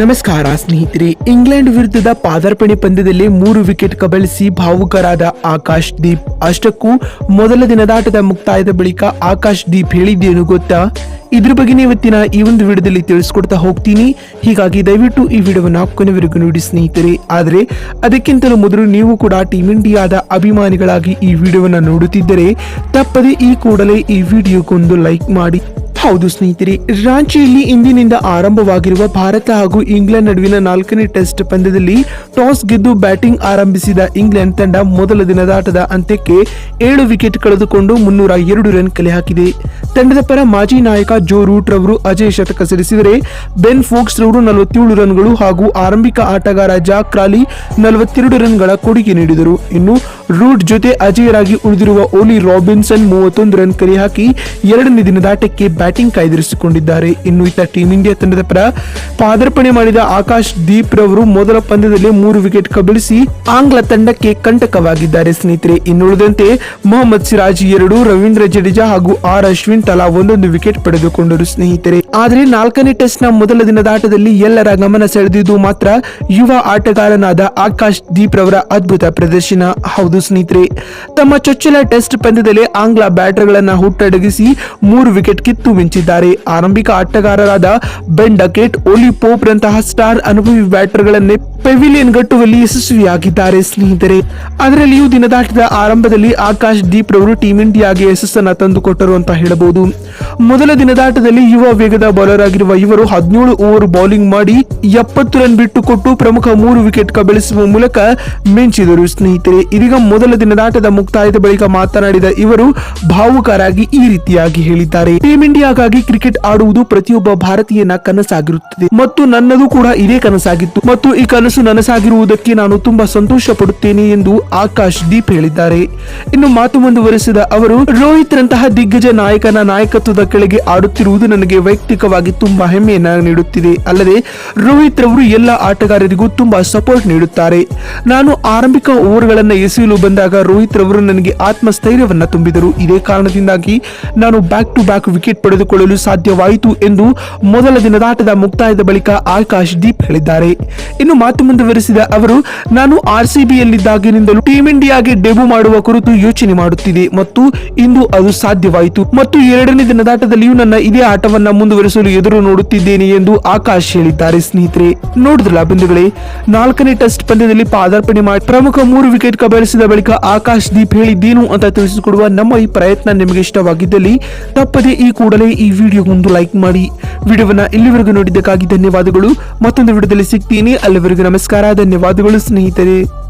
ನಮಸ್ಕಾರ ಸ್ನೇಹಿತರೆ, ಇಂಗ್ಲೆಂಡ್ ವಿರುದ್ಧದ ಪಾದಾರ್ಪಣೆ ಪಂದ್ಯದಲ್ಲಿ ಮೂರು ವಿಕೆಟ್ ಕಬಳಿಸಿ ಭಾವುಕರಾದ ಆಕಾಶ್ ದೀಪ್. ಅಷ್ಟಕ್ಕೂ ಮೊದಲ ದಿನದಾಟದ ಮುಕ್ತಾಯದ ಬಳಿಕ ಆಕಾಶ್ ದೀಪ್ ಹೇಳಿದ್ದೇನು ಗೊತ್ತಾ? ಇದ್ರ ಬಗ್ಗೆ ಇವತ್ತಿನ ಈ ಒಂದು ವಿಡಿಯೋದಲ್ಲಿ ತಿಳಿಸ್ಕೊಡ್ತಾ ಹೋಗ್ತೀನಿ. ಹೀಗಾಗಿ ದಯವಿಟ್ಟು ಈ ವಿಡಿಯೋವನ್ನು ಕೊನೆವರೆಗೂ ನೋಡಿ ಸ್ನೇಹಿತರೆ. ಆದರೆ, ಅದಕ್ಕಿಂತಲೂ ಮೊದಲು ನೀವು ಕೂಡ ಟೀಮ್ ಇಂಡಿಯಾದ ಅಭಿಮಾನಿಗಳಾಗಿ ಈ ವಿಡಿಯೋವನ್ನು ನೋಡುತ್ತಿದ್ದರೆ, ತಪ್ಪದೆ ಈ ಕೂಡಲೇ ಈ ವಿಡಿಯೋಕ್ಕೊಂದು ಲೈಕ್ ಮಾಡಿ. ಹೌದು ಸ್ನೇಹಿತರೆ, ರಾಂಚಿಯಲ್ಲಿ ಇಂದಿನಿಂದ ಆರಂಭವಾಗಿರುವ ಭಾರತ ಹಾಗೂ ಇಂಗ್ಲೆಂಡ್ ನಡುವಿನ ನಾಲ್ಕನೇ ಟೆಸ್ಟ್ ಪಂದ್ಯದಲ್ಲಿ ಟಾಸ್ ಗೆದ್ದು ಬ್ಯಾಟಿಂಗ್ ಆರಂಭಿಸಿದ ಇಂಗ್ಲೆಂಡ್ ತಂಡ ಮೊದಲ ದಿನದಾಟದ ಅಂತ್ಯಕ್ಕೆ ಏಳು ವಿಕೆಟ್ ಕಳೆದುಕೊಂಡು ಮುನ್ನೂರ ಎರಡು ರನ್ ಕಲೆ ಹಾಕಿದೆ. ತಂಡದ ಪರ ಮಾಜಿ ನಾಯಕ ಜೋ ರೂಟ್ ರವರು ಅಜಯ್ ಶತಕ ಸಿಡಿಸಿದರೆ ಬೆನ್ ಫೋಕ್ಸ್ ರವರು ನಲವತ್ತೇಳು ರನ್ಗಳು ಹಾಗೂ ಆರಂಭಿಕ ಆಟಗಾರ ಜಾಕ್ ಕ್ರಾಲಿ ನಲವತ್ತೆರಡು ರನ್ಗಳ ಕೊಡುಗೆ ನೀಡಿದರು. ಇನ್ನು ರೂಟ್ ಜೊತೆ ಅಜಯರಾಗಿ ಉಳಿದಿರುವ ಓಲಿ ರಾಬಿನ್ಸನ್ ಮೂವತ್ತೊಂದು ರನ್ ಕರೆ ಹಾಕಿ ಎರಡನೇ ದಿನದಾಟಕ್ಕೆ ಬ್ಯಾಟಿಂಗ್ ಕಾಯ್ದಿರಿಸಿಕೊಂಡಿದ್ದಾರೆ. ಇನ್ನು ಇತ್ತ ಟೀಂ ಇಂಡಿಯಾ ತಂಡದ ಪರ ಪಾದಾರ್ಪಣೆ ಮಾಡಿದ ಆಕಾಶ್ ದೀಪ್ ರವರು ಮೊದಲ ಪಂದ್ಯದಲ್ಲಿ ಮೂರು ವಿಕೆಟ್ ಕಬಳಿಸಿ ಆಂಗ್ಲ ತಂಡಕ್ಕೆ ಕಂಟಕವಾಗಿದ್ದಾರೆ. ಸ್ನೇಹಿತರೆ, ಇನ್ನುಳಿದಂತೆ ಮೊಹಮ್ಮದ್ ಸಿರಾಜ್ ಎರಡು, ರವೀಂದ್ರ ಜಡೇಜಾ ಹಾಗೂ ಆರ್ ಅಶ್ವಿನ್ ತಲಾ ಒಂದೊಂದು ವಿಕೆಟ್ ಪಡೆದುಕೊಂಡರು ಸ್ನೇಹಿತರೆ. ಆದರೆ ನಾಲ್ಕನೇ ಟೆಸ್ಟ್ನ ಮೊದಲ ದಿನದಾಟದಲ್ಲಿ ಎಲ್ಲರ ಗಮನ ಸೆಳೆದಿದ್ದು ಮಾತ್ರ ಯುವ ಆಟಗಾರನಾದ ಆಕಾಶ್ ದೀಪ್ ರವರ ಅದ್ಭುತ ಪ್ರದರ್ಶನ. ಹೌದು ಸ್ನೇಹಿತರೆ, ತಮ್ಮ ಚೊಚ್ಚಲ ಟೆಸ್ಟ್ ಪಂದ್ಯದಲ್ಲಿ ಆಂಗ್ಲ ಬ್ಯಾಟರ್ಗಳನ್ನ ಹುಟ್ಟಡಗಿಸಿ ಮೂರು ವಿಕೆಟ್ ಕಿತ್ತು ಮಿಂಚಿದ್ದಾರೆ. ಆರಂಭಿಕ ಆಟಗಾರರಾದ ಬೆನ್ ಡಕೆಟ್ ಓಲಿ ಪೋಪ್ ರಂತಹ ಸ್ಟಾರ್ ಅನುಭವಿ ಬ್ಯಾಟರ್ಗಳನ್ನೇ ಪೆವಿಲಿಯನ್ ಗಟ್ಟುವಲ್ಲಿ ಯಶಸ್ವಿಯಾಗಿದ್ದಾರೆ ಸ್ನೇಹಿತರೆ. ಅದರಲ್ಲಿಯೂ ದಿನದಾಟದ ಆರಂಭದಲ್ಲಿ ಆಕಾಶ್ ದೀಪ್ ರವರು ಟೀಂ ಇಂಡಿಯಾಗೆ ಯಶಸ್ಸನ್ನ ತಂದುಕೊಟ್ಟರು ಅಂತ ಹೇಳಬಹುದು. ಮೊದಲ ದಿನದಾಟದಲ್ಲಿ ಯುವ ವೇಗದ ಬೌಲರ್ ಆಗಿರುವ ಇವರು ಹದಿನೇಳು ಓವರ್ ಬೌಲಿಂಗ್ ಮಾಡಿ ಎಪ್ಪತ್ತು ರನ್ ಬಿಟ್ಟುಕೊಟ್ಟು ಪ್ರಮುಖ ಮೂರು ವಿಕೆಟ್ ಕಬಳಿಸುವ ಮೂಲಕ ಮಿಂಚಿದರು. ಸ್ನೇಹಿತರೆ, ಇದೀಗ ಮೊದಲ ದಿನದಾಟದ ಮುಕ್ತಾಯದ ಬಳಿಕ ಮಾತನಾಡಿದ ಇವರು ಭಾವುಕರಾಗಿ ಈ ರೀತಿಯಾಗಿ ಹೇಳಿದ್ದಾರೆ. ಟೀಂ ಇಂಡಿಯಾಗಾಗಿ ಕ್ರಿಕೆಟ್ ಆಡುವುದು ಪ್ರತಿಯೊಬ್ಬ ಭಾರತೀಯನ ಕನಸಾಗಿರುತ್ತದೆ. ಮತ್ತು ನನ್ನದು ಕೂಡ ಇದೇ ಕನಸಾಗಿತ್ತು. ಮತ್ತು ಈ ಕನಸು ನನಸಾಗಿರುವುದಕ್ಕೆ ನಾನು ತುಂಬಾ ಸಂತೋಷ ಪಡುತ್ತೇನೆ ಎಂದು ಆಕಾಶ್ ದೀಪ್ ಹೇಳಿದ್ದಾರೆ. ಇನ್ನು ಮಾತು ಮುಂದುವರೆಸಿದ ಅವರು ರೋಹಿತ್ ರಂತಹ ದಿಗ್ಗಜ ನಾಯಕನ ನಾಯಕತ್ವದ ಕೆಳಗೆ ಆಡುತ್ತಿರುವುದು ನನಗೆ ವೈಯಕ್ತಿಕವಾಗಿ ತುಂಬಾ ಹೆಮ್ಮೆಯನ್ನ ನೀಡುತ್ತಿದೆ. ಅಲ್ಲದೆ, ರೋಹಿತ್ ರವರು ಎಲ್ಲ ಆಟಗಾರರಿಗೂ ತುಂಬಾ ಸಪೋರ್ಟ್ ನೀಡುತ್ತಾರೆ. ನಾನು ಆರಂಭಿಕ ಓವರ್ಗಳನ್ನ ಎಸೆಯಲು ಬಂದಾಗ ರೋಹಿತ್ ರವರು ನನಗೆ ಆತ್ಮಸ್ಥೈರ್ಯವನ್ನು ತುಂಬಿದರು. ಇದೇ ಕಾರಣದಿಂದಾಗಿ ನಾನು ಬ್ಯಾಕ್ ಟು ಬ್ಯಾಕ್ ವಿಕೆಟ್ ಪಡೆದುಕೊಳ್ಳಲು ಸಾಧ್ಯವಾಯಿತು ಎಂದು ಮೊದಲ ದಿನದಾಟದ ಮುಕ್ತಾಯದ ಬಳಿಕ ಆಕಾಶ್ ದೀಪ್ ಹೇಳಿದ್ದಾರೆ. ಇನ್ನು ಮಾತು ಮುಂದುವರೆಸಿದ ಅವರು, ನಾನು ಆರ್ ಸಿ ಬಿಯಲ್ಲಿದ್ದಾಗಿನಿಂದಲೂ ಟೀಂ ಇಂಡಿಯಾಗೆ ಡೆಬ್ಯೂ ಮಾಡುವ ಕುರಿತು ಯೋಚನೆ ಮಾಡುತ್ತಿದೆ ಮತ್ತು ಇಂದು ಅದು ಸಾಧ್ಯವಾಯಿತು. ಮತ್ತು ಎರಡನೇ ದಿನದಾಟದಲ್ಲಿಯೂ ನನ್ನ ಇದೇ ಆಟವನ್ನ ಮುಂದುವರಿಸಲು ಎದುರು ನೋಡುತ್ತಿದ್ದೇನೆ ಎಂದು ಆಕಾಶ್ ಹೇಳಿದ್ದಾರೆ. ಸ್ನೇಹಿತರೆ, ನೋಡಿದ್ರಲ್ಲ ಬಂಧುಗಳೇ, ನಾಲ್ಕನೇ ಟೆಸ್ಟ್ ಪಂದ್ಯದಲ್ಲಿ ಪಾದಾರ್ಪಣೆ ಮಾಡಿ ಪ್ರಮುಖ ಮೂರು ವಿಕೆಟ್ ಕಬಳಿಸಿದ ಬಳಿಕ ಆಕಾಶ್ ದೀಪ್ ಹೇಳಿದ್ದೇನು ಅಂತ ತಿಳಿಸಿಕೊಡುವ ನಮ್ಮ ಈ ಪ್ರಯತ್ನ ನಿಮಗೆ ಇಷ್ಟವಾಗಿದ್ದಲ್ಲಿ ತಪ್ಪದೆ ಈ ಕೂಡಲೇ ಈ ವಿಡಿಯೋಗೊಂದು ಲೈಕ್ ಮಾಡಿ. ವಿಡಿಯೋವನ್ನ ಇಲ್ಲಿವರೆಗೂ ನೋಡಿದ್ದಕ್ಕಾಗಿ ಧನ್ಯವಾದಗಳು. ಮತ್ತೊಂದು ವಿಡಿಯೋದಲ್ಲಿ ಸಿಗ್ತೀನಿ. ಅಲ್ಲಿವರೆಗೂ ನಮಸ್ಕಾರ. ಧನ್ಯವಾದಗಳು ಸ್ನೇಹಿತರೆ.